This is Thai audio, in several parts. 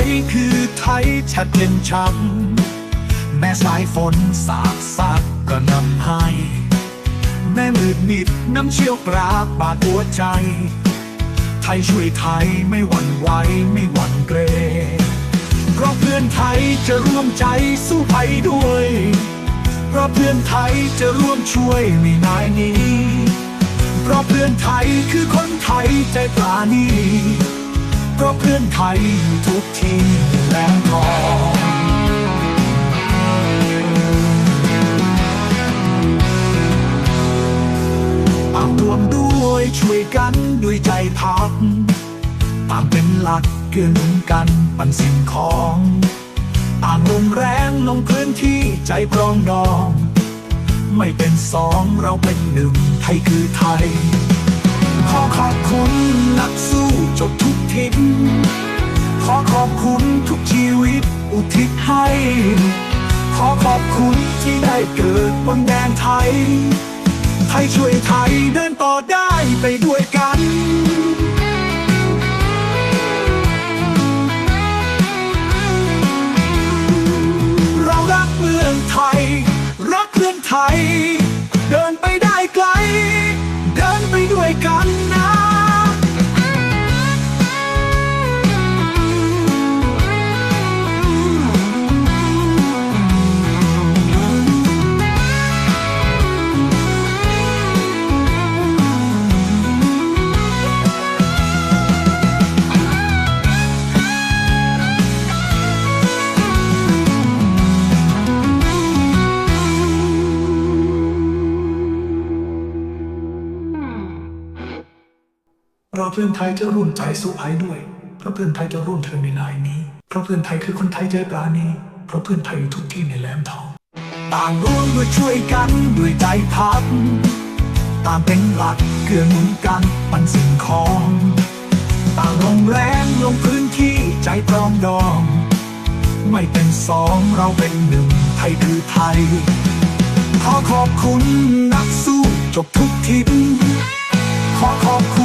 ยคือไทยชัดเด่นช้ำแม้สายฝนสาดซัดก็นำให้ แม่มืดมิดน้ำเชี่ยวกรากบาดหัวใจ ไทยช่วยไทยไม่หวั่นไหวไม่หวั่นเกรงเพราะเพื่อนไทยจะร่วมใจสู้ภัยด้วย เพราะเพื่อนไทยจะร่วมช่วยไม่นายนี้ เพราะเพื่อนไทยคือคนไทยใจปราณี เพราะเพื่อนไทยอยู่ทุกที่แหลมทองต่ารวมด้วยช่วยกันด้วยใจพักต่างเป็นหลักเกื้อหนุนกันปันสิ่งของต่างลงแรงลงพื้นที่ใจปรองดอง ไม่เป็นสองเราเป็นหนึ่งไทยคือไทย ทิศขอขอบคุณทุกชีวิตอุทิศให้ ขอขอบคุณที่ได้เกิดบนแดนไทย ไทยช่วยไทยเดินต่อได้ไปด้วยกันเรารักเมืองไทยรักเพื่อนไทยเดินไปได้ไกล เดินไปด้วยกัน เราเพื่อนไทยจะร่วมใจสู้ภัยด้วยเพราะเพื่อนไทยจะร่วมเธอในนายนี้เพราะเพื่อนไทยคือคนไทยใจปราณีเพราะเพื่อนไทยอยู่ทุกที่ในแหลมทอง ต่างร่วมด้วยช่วยกันด้วยใจพักต่างเป็นหลักเกื้อหนุนกันปันสิ่งของ ต่างลงแรงลงพื้นที่ใจปรองดอง ไม่เป็นสองเราเป็นหนึ่งไทยคือไทย ขอขอบคุณนักสู้จบทุกทิศขอขอบคุณ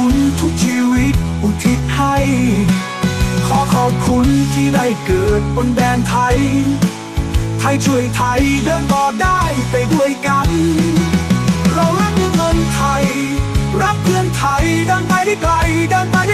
ขอบคุณที่ได้เกิดบนแดนไทย ไทยช่วยไทยเดินต่อได้ไปด้วยกัน เรารักเงินไทย รักเพื่อนไทยเดินไปได้ไกลเดินไปได้